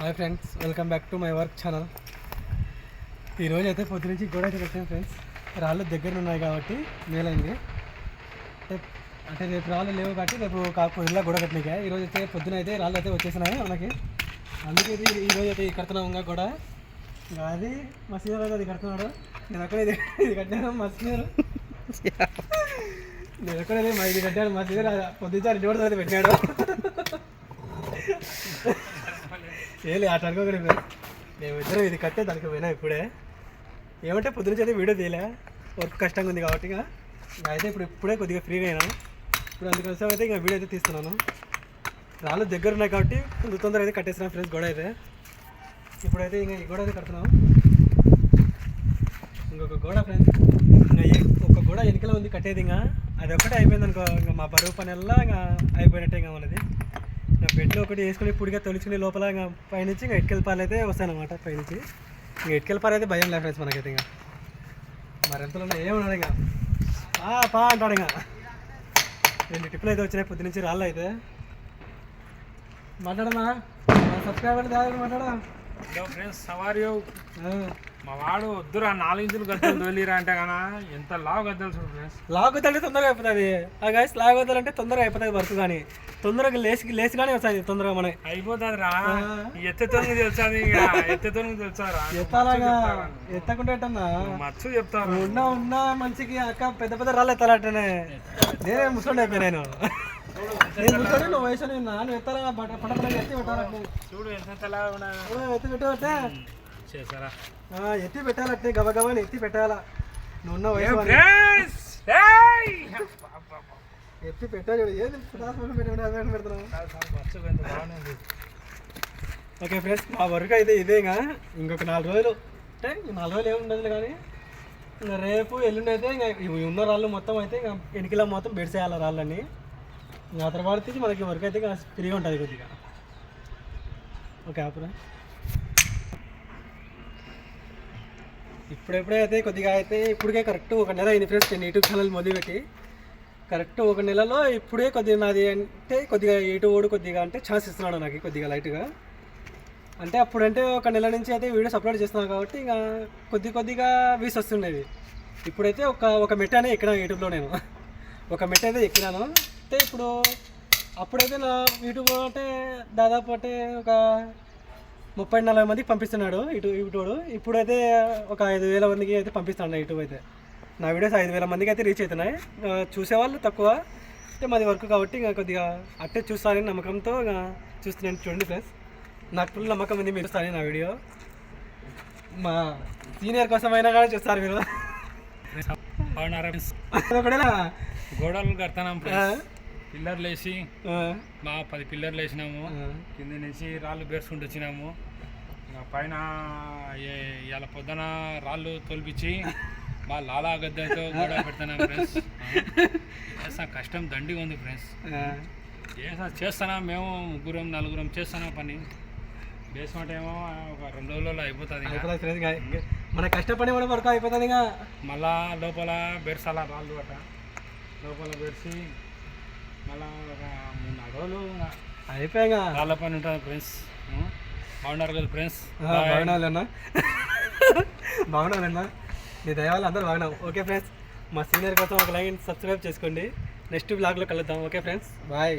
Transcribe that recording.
Hi friends welcome back to my work channel. ఈరోజు అయితే పొద్దు నుంచి గోడ అయితే కట్టాను ఫ్రెండ్స్. రాళ్ళు దగ్గర ఉన్నాయి కాబట్టి మేలైంది. అంటే అంటే రేపు రాళ్ళు లేవు కాబట్టి రేపు పొద్దులా గొడవ కట్టినాక ఈరోజు అయితే పొద్దున అయితే రాళ్ళు అయితే వచ్చేసినాయి మనకి. అందుకే ఇది ఈరోజు అయితే కడుతున్నాం ఇంకా కూడా ఇంకా అది మా సీనియర్ అయితే అది కడుతున్నాడు నేను అక్కడ ఇది ఇది కట్టాను మా సీనియర్. నేను అక్కడ మా ఇది కట్టాడు మా సీనియర్. పొద్దున్న ఇంటి కూడా అయితే పెట్టాడు ఏలే ఆ అనుకోకూడదు ఫ్రెండ్స్ మేము ఇద్దరం ఇది కట్టే దానికి పోయినా ఇప్పుడే. ఏమంటే పొద్దున అయితే వీడియో తీయలే. వర్క్ కష్టంగా ఉంది కాబట్టి ఇక. ఇంకా అయితే ఇప్పుడు ఇప్పుడే కొద్దిగా ఫ్రీగా అయినా. ఇప్పుడు అందుకోసం అయితే ఇంకా వీడియో అయితే తీస్తున్నాను. రాళ్ళు దగ్గర ఉన్నాయి కాబట్టి కొంచెం తొందరగా అయితే కట్టేస్తున్నాం ఫ్రెండ్స్ గోడ అయితే. ఇప్పుడైతే ఇంకా ఈ గోడ అయితే కడుతున్నాం. ఇంకొక గోడ ఫ్రెండ్స్. ఇంకా ఒక గోడ వెనుకలో ఉంది కట్టేది ఇంకా. అది ఒకటే అయిపోయింది అనుకో ఇంకా మా బరువు పని వల్ల ఇంకా అయిపోయినట్టే ఇంకా మనది. బెడ్లో ఒకటి వేసుకుని ఇప్పుడుగా తొలుచుకుని లోపల ఇంకా పైనుంచి ఇంకా ఇటుకల పాలు అయితే వస్తాయన్నమాట పైనుంచి. ఇంకా ఇటుకల పాలు అయితే భయం లేదు ఫ్రెండ్స్ మనకైతే ఇంకా. మరెంతలో ఏమన్నాడు ఇంకా? పా పా అంటాడు ఇంకా. రెండు టిప్పులు అయితే వచ్చినాయి పొద్దు నుంచి రాళ్ళు అయితే. మాట్లాడమా సబ్స్క్రైబర్లు దాదాపు మాట్లాడా ఫ్రెండ్స్ సవారియో ఆ. మా వాడు వద్దురా నాలుగు ఇంచులు గద్దలు తోలిరా అంటే కన్నా ఎంత లావు గద్దలు చూడు ఫ్రెండ్స్. లాగుతుంటే తొందరగా అయిపోతుంది. ఆ గాయస్ లాగుతాలంటే తొందరగా అయిపోతుంది వర్క్ కానీ. తొందరగా లేచి లేచి కానీ వస్తుంది తొందరగా మనకి. అయిపోతుంది రా ఎత్తెతో తెలుసాది ఎత్తెతో తెలుసారా ఎత్తాలాగా ఎత్తకుంటే ఎట్టన్నా? మచ్చు చెప్తారు ఉన్నా ఉన్నా మంచికి అక్క పెద్ద పెద్ద రాళ్ళు ఎత్తాలంటేనే నేనే ముసలి అయిపోయి నేను నేను ముసలి నువ్వు వయసు ఉన్నా నువ్వు ఎత్తాలా? పట పట పట ఎత్తి పెట్టాలంటే చూడు ఎత్తి పెట్టాలంటే చేసారా ఆ, ఎత్తి పెట్టాలంటే గబ గబని ఎత్తి పెట్టాలా? నువ్వు ఉన్న వయసు! ఎత్తి పెట్టాలి. ఏంది? పెట్టి పెడుతున్నావు ఓకే ఫ్రెండ్స్ మా వర్క్ అయితే ఇదే ఇంకా. ఇంకొక నాలుగు రోజులు. అంటే నాలుగు రోజులు ఏమి ఉండదు కానీ రేపు ఎల్లుండి అయితే ఇంకా ఉన్న రాళ్ళు మొత్తం అయితే ఇంకా ఎనికిలా మొత్తం బెడిసేయాలి రాళ్ళని ఆ తర్వాత మనకి వర్క్ అయితే ఫ్రీగా ఉంటుంది కొద్దిగా. ఓకే ఆపురా. ఇప్పుడెప్పుడే అయితే కొద్దిగా అయితే ఇప్పుడికే కరెక్ట్ ఒక నెల అయింది ఫ్రెండ్స్ నేను యూట్యూబ్ ఛానల్ మొదలుపెట్టి కరెక్ట్ ఒక నెలలో ఇప్పుడే కొద్దిగా నాది అంటే కొద్దిగా యూట్యూబ్ ఓడు కొద్దిగా అంటే ఛాన్స్ ఇస్తున్నాడు నాకు కొద్దిగా లైట్గా అంటే అప్పుడంటే ఒక నెల నుంచి అయితే వీడియోస్ అప్లోడ్ చేస్తున్నాను కాబట్టి ఇంకా కొద్ది కొద్దిగా వీస్ వస్తుండేవి. ఇప్పుడైతే ఒక ఒక మెట్ అనే ఎక్కినాను యూట్యూబ్లో నేను. ఒక మెట్ అయితే ఎక్కినాను. అంటే ఇప్పుడు అప్పుడైతే నా యూట్యూబ్ అంటే దాదాపు అంటే ఒక ముప్పై నలభై మందికి పంపిస్తున్నాడు ఇటు యూట్యూబ్. ఇప్పుడైతే ఒక ఐదు వేల మందికి అయితే పంపిస్తాను యూట్యూబ్ అయితే. నా వీడియోస్ ఐదు వేల మందికి అయితే రీచ్ అవుతున్నాయి. చూసేవాళ్ళు తక్కువ. అంటే మాది వర్క్ కాబట్టి ఇంకా కొద్దిగా అట్టే చూస్తానని నమ్మకంతో ఇంకా చూస్తున్నాను చూడండి ఫ్రెండ్స్. నాకు ఫుల్ నమ్మకం ఉంది మీరు నా వీడియో. మా సీనియర్ కోసం అయినా కానీ చూస్తారు మీరు. గోడలు కడతాం ఆ, ఫ్రెండ్స్. పిల్లర్లు వేసి మా పది పిల్లర్లు వేసినాము. కింద నుంచి రాళ్ళు బేర్చుకుంటూ వచ్చినాము. పైన ఇవాళ పొద్దున రాళ్ళు తోల్పించి మా లాలా గద్దెతో గోడ పెడుతున్నాం ఫ్రెండ్స్. చేస్తా కష్టం దండిగా ఉంది ఫ్రెండ్స్. చేస్తా చేస్తానా మేము ముగ్గురం నలుగురం చేస్తానా పని. బేస్మెంట్ ఏమో ఒక రెండు రోజులలో అయిపోతుంది మన కష్టపడి కూడా వర్క్ అయిపోతుంది ఇంకా. మళ్ళా లోపల బెర్సాల రాళ్ళు అట. లోపల బెర్సి మళ్ళా ఒక మూడు నాలుగు రోజులు ఇంకా అయిపోయాగా. రాళ్ళ పని ఫ్రెండ్స్. బాగున్నారు కదా ఫ్రెండ్స్? నీ దయవాళ్ళు అందరూ బాగున్నాం ఓకే ఫ్రెండ్స్ మా సీనియర్ కోసం ఒక లైన్ సబ్స్క్రైబ్ చేసుకోండి. నెక్స్ట్ బ్లాగ్లో కలుద్దాం. Okay friends bye.